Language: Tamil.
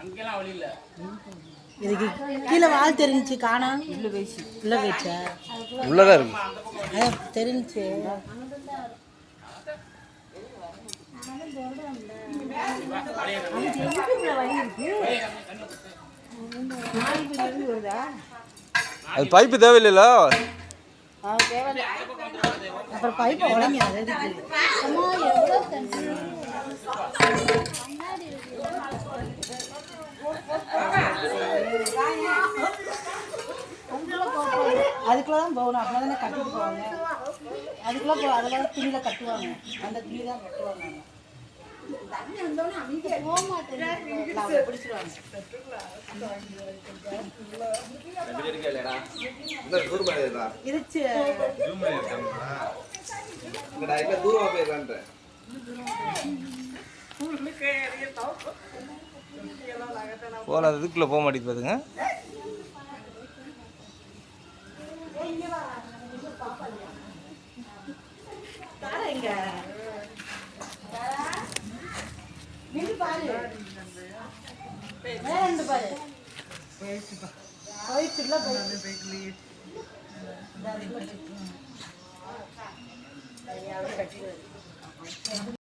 அங்கெல்லாம் வழி இல்லை. இதுக்கு கீழே வால் தெரிஞ்சுச்சு காணோம் உள்ள போயிடுச்சு? உள்ள போயிடுச்சா உள்ளதான் இருக்கு. தெரிஞ்சுச்சு. அது பைப்பு தேவையில்லைல்ல அப்புறம் பைப்பை உடைங்க அது எதுக்கு தான் போகணும். அப்படின்னா தானே கட்டிட்டு போவாங்க. அதுக்குள்ள போ அதெல்லாம் துணியில கட்டுவாங்க. அந்த துணி தான் கட்டுவாங்க பிடிச்சிருவாங்க இருச்சு போல அது இதுக்குள்ள போக ரெண்டு பாரு. போயிடுச்சுல போயிடுச்சு. dari